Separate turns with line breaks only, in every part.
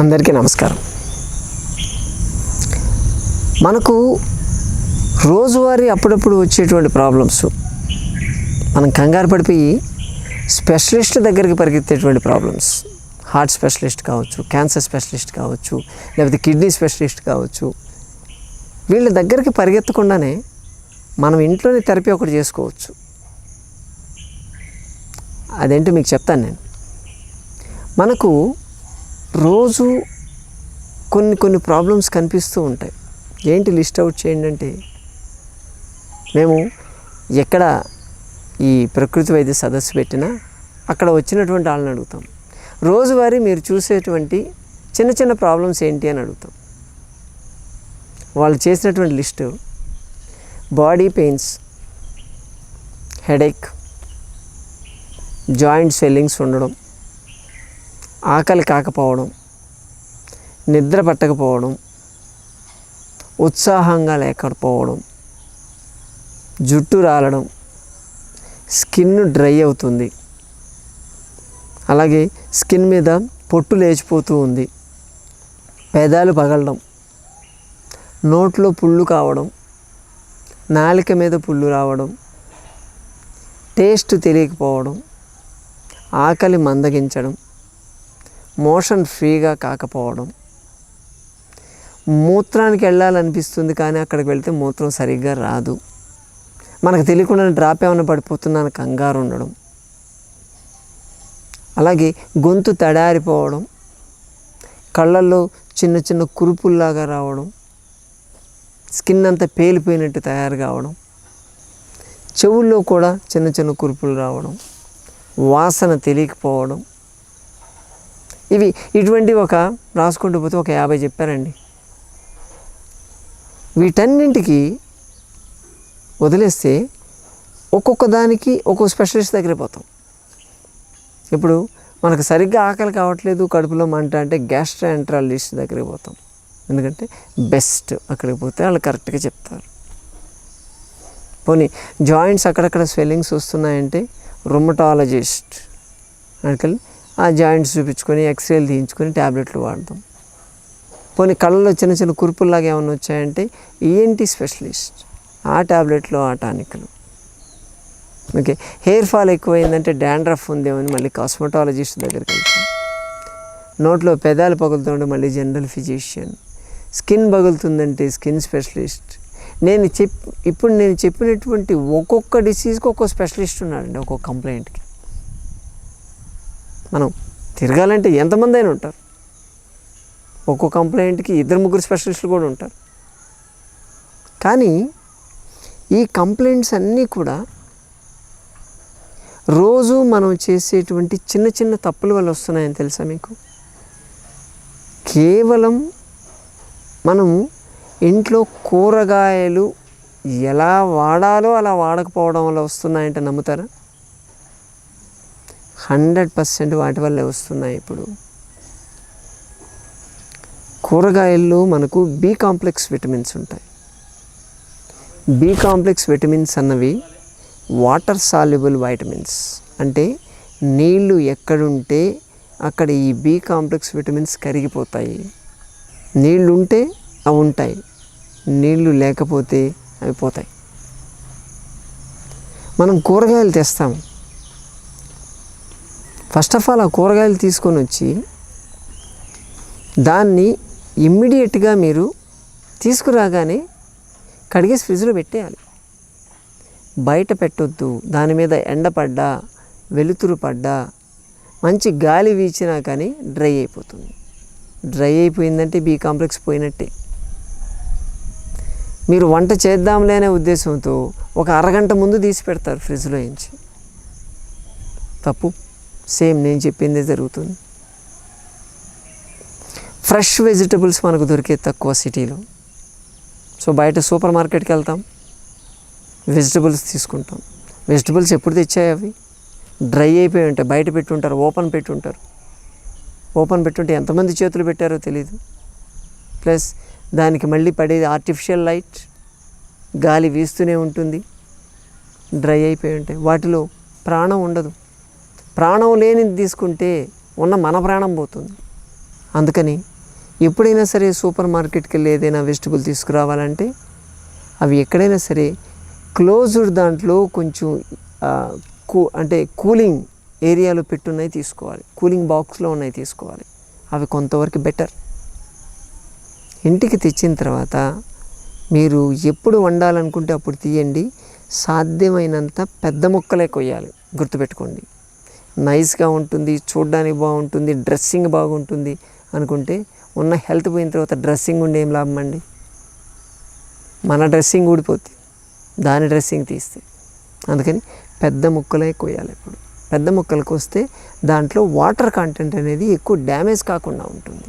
అందరికీ నమస్కారం. మనకు రోజువారీ అప్పుడప్పుడు వచ్చేటువంటి ప్రాబ్లమ్స్ మనం కంగారు పడిపోయి స్పెషలిస్ట్ దగ్గరికి పరిగెత్తేటువంటి ప్రాబ్లమ్స్ హార్ట్ స్పెషలిస్ట్ కావచ్చు క్యాన్సర్ స్పెషలిస్ట్ కావచ్చు లేకపోతే కిడ్నీ స్పెషలిస్ట్ కావచ్చు వీళ్ళ దగ్గరికి పరిగెత్తకుండానే మనం ఇంట్లోనే థెరపీ ఒకటి చేసుకోవచ్చు. అదేంటో మీకు చెప్తాను నేను. మనకు రోజు కొన్ని కొన్ని ప్రాబ్లమ్స్ కనిపిస్తూ ఉంటాయి. ఏంటి లిస్ట్ అవుట్ చేయండి అంటే మేము ఎక్కడ ఈ ప్రకృతి వైద్య సదస్సు పెట్టినా అక్కడ వచ్చినటువంటి వాళ్ళని అడుగుతాం. రోజువారీ మీరు చూసేటువంటి చిన్న చిన్న ప్రాబ్లమ్స్ ఏంటి అని అడుగుతాం. వాళ్ళు చేసినటువంటి list body pains headache joint swellings ఉండడం ఆకలి కాకపోవడం నిద్ర పట్టకపోవడం ఉత్సాహంగా లేకపోవడం జుట్టు రాలడం స్కిన్ డ్రై అవుతుంది. అలాగే స్కిన్ మీద పొట్టు లేచిపోతూ ఉంది. పెదాలు పగలడం నోట్లో పుళ్ళు కావడం నాలిక మీద పుళ్ళు రావడం టేస్ట్ తెలియకపోవడం ఆకలి మందగించడం మోషన్ ఫ్రీగా కాకపోవడం. మూత్రానికి వెళ్ళాలనిపిస్తుంది కానీ అక్కడికి వెళ్తే మూత్రం సరిగ్గా రాదు. మనకు తెలియకుండా డ్రాప్ ఏమైనా పడిపోతున్నాను కంగారు ఉండడం. అలాగే గొంతు తడారిపోవడం. కళ్ళల్లో చిన్న చిన్న కురుపుల్లాగా రావడం. స్కిన్ అంతా పేలిపోయినట్టు తయారు కావడం. చెవుల్లో కూడా చిన్న చిన్న కురుపులు రావడం. వాసన తెలియకపోవడం. ఇవి ఇటువంటి ఒక రాసుకుంటూ పోతే ఒక యాభై చెప్పారండి. వీటన్నింటికి వదిలేస్తే ఒక్కొక్క దానికి ఒక్కొక్క స్పెషలిస్ట్ దగ్గర పోతాం. ఇప్పుడు మనకు సరిగ్గా ఆకలి కావట్లేదు కడుపులో మంట అంటే గ్యాస్ట్రాంట్రాలజిస్ట్ దగ్గరికి పోతాం. ఎందుకంటే బెస్ట్ అక్కడికి పోతే వాళ్ళు కరెక్ట్గా చెప్తారు. పోనీ జాయింట్స్ అక్కడక్కడ స్వెల్లింగ్స్ వస్తున్నాయంటే రుమటాలజిస్ట్ అక్కడికి ఆ జాయింట్స్ చూపించుకొని ఎక్స్రేలు తీయించుకొని ట్యాబ్లెట్లు వాడదాం పోనీ కళ్ళలో చిన్న చిన్న కురుపుల్లాగా ఏమైనా వచ్చాయంటే ఈఎన్టీ స్పెషలిస్ట్ ఆ ట్యాబ్లెట్లు ఆ టానిక్లు. ఓకే హెయిర్ ఫాల్ ఎక్కువైందంటే డాండ్రఫ్ ఉందేమని అని మళ్ళీ కాస్మెటాలజిస్ట్ దగ్గరికి వెళ్తాం. నోట్లో పెదాలు పగులుతుంటే మళ్ళీ జనరల్ ఫిజిషియన్. స్కిన్ పగులుతుందంటే స్కిన్ స్పెషలిస్ట్. నేను చెప్ ఇప్పుడు నేను చెప్పినటువంటి ఒక్కొక్క డిసీజ్కి ఒక్కొక్క స్పెషలిస్ట్ ఉన్నాడండి ఒక్కొక్క కంప్లైంట్కి. మనం తిరగాలంటే ఎంతమంది అయినా ఉంటారు. ఒక్కో కంప్లైంట్కి ఇద్దరు ముగ్గురు స్పెషలిస్టులు కూడా ఉంటారు. కానీ ఈ కంప్లైంట్స్ అన్నీ కూడా రోజు మనం చేసేటువంటి చిన్న చిన్న తప్పుల వల్ల వస్తున్నాయని తెలుసా మీకు? కేవలం మనము ఇంట్లో కూరగాయలు ఎలా వాడాలో అలా వాడకపోవడం వల్ల వస్తున్నాయంటే నమ్ముతారా? హండ్రెడ్ పర్సెంట్ వాటి వల్లే వస్తున్నాయి ఇప్పుడు. కూరగాయల్లో మనకు బి కాంప్లెక్స్ విటమిన్స్ ఉంటాయి. బి కాంప్లెక్స్ విటమిన్స్ అన్నవి వాటర్ సాల్యుబుల్ వైటమిన్స్ అంటే నీళ్ళు ఎక్కడుంటే అక్కడ ఈ బి కాంప్లెక్స్ విటమిన్స్ కరిగిపోతాయి. నీళ్ళు ఉంటే అవి ఉంటాయి. నీళ్ళు లేకపోతే అవి పోతాయి. మనం కూరగాయలు తెస్తాం. ఫస్ట్ ఆఫ్ ఆల్ ఆ కూరగాయలు తీసుకొని వచ్చి దాన్ని ఇమ్మీడియట్గా మీరు తీసుకురాగానే కడిగేసి ఫ్రిడ్జ్లో పెట్టేయాలి. బయట పెట్టొద్దు దాని మీద ఎండపడ్డా వెలుతురు పడ్డా మంచి గాలి వీచినా కానీ డ్రై అయిపోతుంది. డ్రై అయిపోయిందంటే బీ కాంప్లెక్స్ పోయినట్టే. మీరు వంట చేద్దాంలే అనే ఉద్దేశంతో ఒక అరగంట ముందు తీసి పెడతారు ఫ్రిడ్జ్లో నుంచి. తప్పు. సేమ్ నేను చెప్పిందే జరుగుతుంది. ఫ్రెష్ వెజిటబుల్స్ మనకు దొరికే తక్కువ సిటీలో. సో బయట సూపర్ మార్కెట్కి వెళ్తాం వెజిటబుల్స్ తీసుకుంటాం. వెజిటబుల్స్ ఎప్పుడు తెచ్చాయి అవి? డ్రై అయిపోయి ఉంటాయి బయట పెట్టుంటారు ఓపెన్ పెట్టుంటారు ఓపెన్ పెట్టుంటే ఎంతమంది చేతులు పెట్టారో తెలియదు ప్లస్ దానికి మళ్ళీ పడేది ఆర్టిఫిషియల్ లైట్ గాలి వీస్తూనే ఉంటుంది. డ్రై అయిపోయి ఉంటాయి. వాటిలో ప్రాణం ఉండదు. ప్రాణం లేనిది తీసుకుంటే ఉన్న మన ప్రాణం పోతుంది. అందుకని ఎప్పుడైనా సరే సూపర్ మార్కెట్కి వెళ్ళి ఏదైనా వెజిటబుల్ తీసుకురావాలంటే అవి ఎక్కడైనా సరే క్లోజ్డ్ దాంట్లో కొంచెం కూ అంటే కూలింగ్ ఏరియాలో పెట్టున్నాయి తీసుకోవాలి. కూలింగ్ బాక్స్లో ఉన్నాయి తీసుకోవాలి. అవి కొంతవరకు బెటర్. ఇంటికి తెచ్చిన తర్వాత మీరు ఎప్పుడు వండాలనుకుంటే అప్పుడు తీయండి. సాధ్యమైనంత పెద్ద ముక్కలే కొయ్యాలి. గుర్తుపెట్టుకోండి. నైస్గా ఉంటుంది చూడడానికి బాగుంటుంది డ్రెస్సింగ్ బాగుంటుంది అనుకుంటే ఉన్న హెల్త్ పోయిన తర్వాత డ్రెస్సింగ్ ఉండి ఏం లాభం అండి? మన డ్రెస్సింగ్ ఊడిపోతుంది దాని డ్రెస్సింగ్ తీస్తే. అందుకని పెద్ద ముక్కలే కొయ్యాలి ఇప్పుడు పెద్ద ముక్కలకు వస్తే దాంట్లో వాటర్ కంటెంట్ అనేది ఎక్కువ డ్యామేజ్ కాకుండా ఉంటుంది.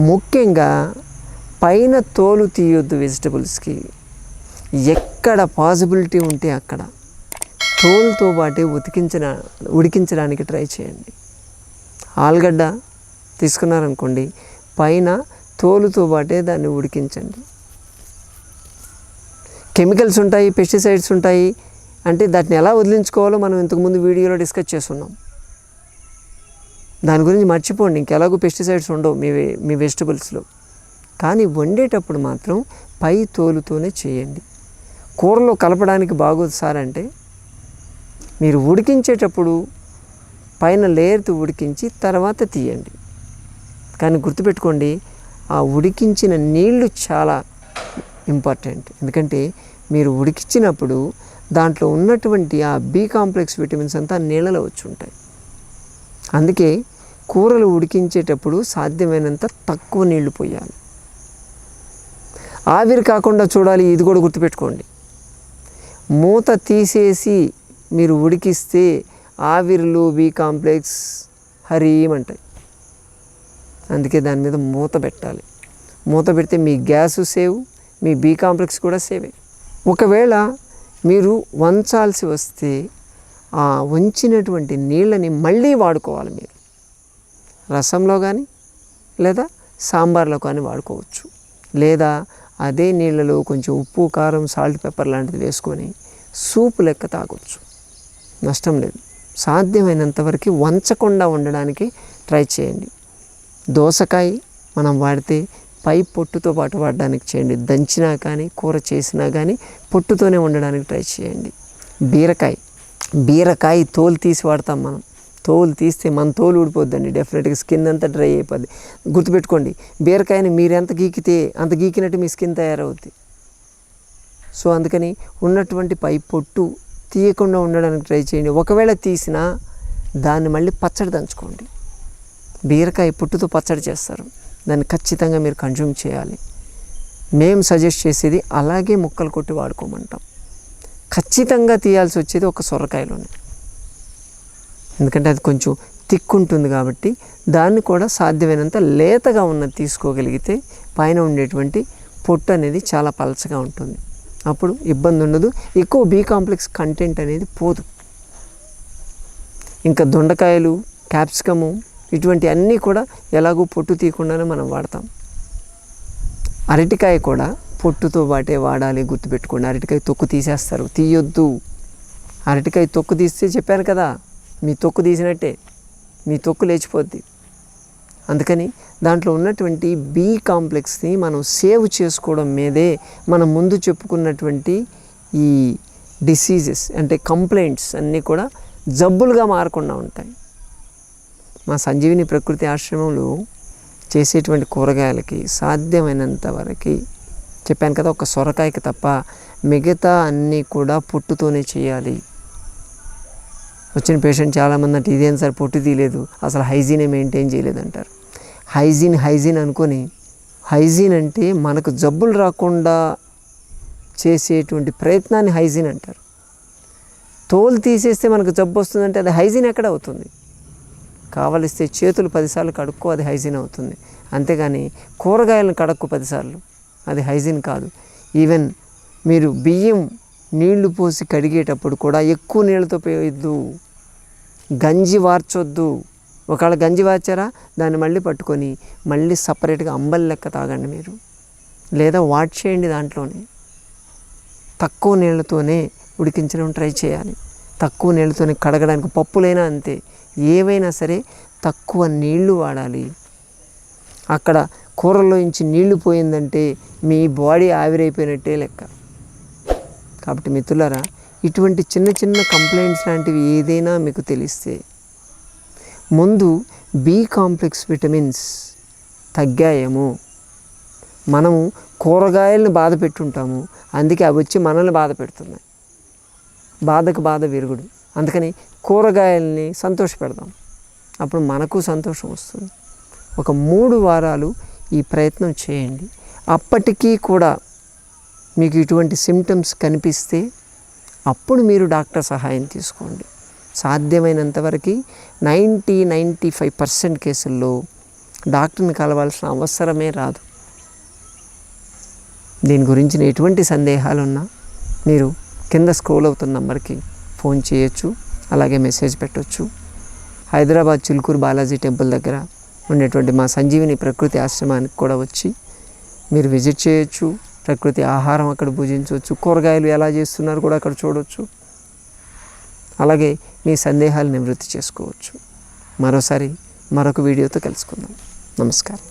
ముఖ్యంగా పైన తోలు తీయొద్దు వెజిటబుల్స్కి ఎక్కడ పాసిబిలిటీ ఉంటే అక్కడ. తోలుతో పాటే ఉతికించిన ఉడికించడానికి ట్రై చేయండి. ఆలుగడ్డ తీసుకున్నారనుకోండి పైన తోలుతో పాటే దాన్ని ఉడికించండి. కెమికల్స్ ఉంటాయి పెస్టిసైడ్స్ ఉంటాయి అంటే దాటిని ఎలా వదిలించుకోవాలో మనం ఇంతకుముందు వీడియోలో డిస్కస్ చేస్తున్నాం. దాని గురించి మర్చిపోండి ఇంకెలాగో పెస్టిసైడ్స్ ఉండవు మీ మీ వెజిటబుల్స్లో. కానీ వండేటప్పుడు మాత్రం పై తోలుతోనే చేయండి. కూరలో కలపడానికి బాగోదు సార్ అంటే మీరు ఉడికించేటప్పుడు పైన లేయర్తో ఉడికించి తర్వాత తీయండి. కానీ గుర్తుపెట్టుకోండి ఆ ఉడికించిన నీళ్ళు చాలా ఇంపార్టెంట్. ఎందుకంటే మీరు ఉడికించినప్పుడు దాంట్లో ఉన్నటువంటి ఆ బి కాంప్లెక్స్ విటమిన్స్ అంతా నీళ్ళలో వచ్చి ఉంటాయి. అందుకే కూరలు ఉడికించేటప్పుడు సాధ్యమైనంత తక్కువ నీళ్ళు పోయాలి. ఆవిరి కాకుండా చూడాలి ఇది కూడా గుర్తుపెట్టుకోండి. మూత తీసేసి మీరు ఉడికిస్తే ఆవిరిలో బి కాంప్లెక్స్ హరీమంటాయి అందుకే దాని మీద మూత పెట్టాలి. మూత పెడితే మీ గ్యాస్ సేవ్ మీ బి కాంప్లెక్స్ కూడా సేవే. ఒకవేళ మీరు వంచాల్సి వస్తే ఆ వంచినటువంటి నీళ్ళని మళ్ళీ వాడుకోవాలి మీరు. రసంలో కానీ లేదా సాంబార్లో కానీ వాడుకోవచ్చు. లేదా అదే నీళ్ళలో కొంచెం ఉప్పు కారం సాల్ట్ పెప్పర్ లాంటిది వేసుకొని సూప్ లెక్క తాగొచ్చు. నష్టం లేదు. సాధ్యమైనంత వరకు వంచకుండా ఉండడానికి ట్రై చేయండి. దోసకాయ మనం వాడితే పై పొట్టుతో పాటు వాడడానికి చేయండి. దంచినా కానీ కూర చేసినా కానీ పొట్టుతోనే ఉండడానికి ట్రై చేయండి. బీరకాయ బీరకాయ తోలు తీసి వాడతాం మనం. తోలు తీస్తే మన తోలు ఊడిపోద్దండి డెఫినెట్గా స్కిన్ అంతా డ్రై అయిపోద్ది. గుర్తుపెట్టుకోండి బీరకాయని మీరు ఎంత గీకితే అంత గీకినట్టు మీ స్కిన్ తయారవుద్ది. సో అందుకని ఉన్నటువంటి పై పొట్టు తీయకుండా ఉండడానికి ట్రై చేయండి. ఒకవేళ తీసినా దాన్ని మళ్ళీ పచ్చడి దంచుకోండి. బీరకాయ పుట్టుతో పచ్చడి చేస్తారు. దాన్ని ఖచ్చితంగా మీరు కన్జ్యూమ్ చేయాలి. మేము సజెస్ట్ చేసేది అలాగే ముక్కలు కొట్టి వాడుకోమంటాం. ఖచ్చితంగా తీయాల్సి వచ్చేది ఒక సొరకాయలోనే. ఎందుకంటే అది కొంచెం తిక్కుంటుంది కాబట్టి దాన్ని కూడా సాధ్యమైనంత లేతగా ఉన్నది తీసుకోగలిగితే పైన ఉండేటువంటి పొట్టు అనేది చాలా పలచగా ఉంటుంది. అప్పుడు ఇబ్బంది ఉండదు. ఎక్కువ బీ కాంప్లెక్స్ కంటెంట్ అనేది పోదు. ఇంకా దొండకాయలు క్యాప్సికము ఇటువంటి అన్నీ కూడా ఎలాగో పొట్టు తీయకుండానే మనం వాడతాం. అరటికాయ కూడా పొట్టుతో పాటే వాడాలి గుర్తుపెట్టుకోండి. అరటికాయ తొక్కు తీసేస్తారు. తీయొద్దు. అరటికాయ తొక్కు తీస్తే చెప్పాను కదా మీ తొక్కు తీసినట్టే. మీ తొక్కు లేచిపోద్ది. అందుకని దాంట్లో ఉన్నటువంటి బి కాంప్లెక్స్ని మనం సేవ్ చేసుకోవడం మీదే మనం ముందు చెప్పుకున్నటువంటి ఈ డిసీజెస్ అంటే కంప్లైంట్స్ అన్నీ కూడా జబ్బులుగా మారకుండా ఉంటాయి. మా సంజీవిని ప్రకృతి ఆశ్రమంలో చేసేటువంటి కూరగాయలకి సాధ్యమైనంత వరకు చెప్పాను కదా ఒక సొరకాయకి తప్ప మిగతా అన్నీ కూడా పొట్టుతోనే చేయాలి. వచ్చిన పేషెంట్ చాలామంది అంటే ఇదేం సార్ పొట్టు తీయలేదు అసలు హైజీనే మెయింటైన్ చేయలేదు అంటారు హైజీన్ హైజీన్ అనుకొని హైజీన్ అంటే మనకు జబ్బులు రాకుండా చేసేటువంటి ప్రయత్నాన్ని హైజీన్ అంటారు. తోలు తీసేస్తే మనకు జబ్బు వస్తుందంటే అది హైజీన్ ఎక్కడ అవుతుంది? కావలిస్తే చేతులు పదిసార్లు కడుక్కో అది హైజీన్ అవుతుంది. అంతేగాని కూరగాయలను కడక్కు పదిసార్లు అది హైజీన్ కాదు. ఈవెన్ మీరు బియ్యం నీళ్ళు పోసి కడిగేటప్పుడు కూడా ఎక్కువ నీళ్ళతో పోయొద్దు. గంజి వార్చొద్దు. ఒకవేళ గంజి వాచారా దాన్ని మళ్ళీ పట్టుకొని మళ్ళీ సపరేట్గా అంబలి లెక్క తాగండి మీరు. లేదా వాట్ చేయండి దాంట్లోనే. తక్కువ నీళ్ళతోనే ఉడికించడం ట్రై చేయాలి. తక్కువ నీళ్ళతోనే కడగడానికి పప్పులైనా అంతే. ఏవైనా సరే తక్కువ నీళ్ళు వాడాలి. అక్కడ కూరలో నుంచి నీళ్ళు పోయిందంటే మీ బాడీ ఆవిరైపోయినట్టే లెక్క. కాబట్టి మిత్రులారా ఇటువంటి చిన్న చిన్న కంప్లైంట్స్ లాంటివి ఏదైనా మీకు తెలిస్తే ముందు బి కాంప్లెక్స్ విటమిన్స్ తగ్గాయేమో. మనము కూరగాయలను బాధ పెట్టుంటాము. అందుకే అవి వచ్చి మనల్ని బాధ పెడుతున్నాయి. బాధకు బాధ విరుగుడు. అందుకని కూరగాయల్ని సంతోషపెడదాం. అప్పుడు మనకు సంతోషం వస్తుంది. ఒక మూడు వారాలు ఈ ప్రయత్నం చేయండి. అప్పటికీ కూడా మీకు ఇటువంటి సిమ్టమ్స్ కనిపిస్తే అప్పుడు మీరు డాక్టర్ సహాయం తీసుకోండి. సాధ్యమైనంత వరకు నైంటీ నైంటీ ఫైవ్ పర్సెంట్ కేసుల్లో డాక్టర్ని కలవాల్సిన అవసరమే రాదు. దీని గురించిన ఎటువంటి సందేహాలు ఉన్నా మీరు కింద స్క్రోల్ అవుతున్న నంబర్కి ఫోన్ చేయొచ్చు అలాగే మెసేజ్ పెట్టొచ్చు. హైదరాబాద్ చిలుకూరు బాలాజీ టెంపుల్ దగ్గర ఉండేటువంటి మా సంజీవిని ప్రకృతి ఆశ్రమానికి కూడా వచ్చి మీరు విజిట్ చేయొచ్చు ప్రకృతి ఆహారం అక్కడ భుజించవచ్చు కూరగాయలు ఎలా చేస్తున్నారు కూడా అక్కడ చూడవచ్చు అలాగే మీ సందేహాలు నివృత్తి చేసుకోవచ్చు. మరోసారి మరొక వీడియోతో కలుసుకుందాం. నమస్కారం.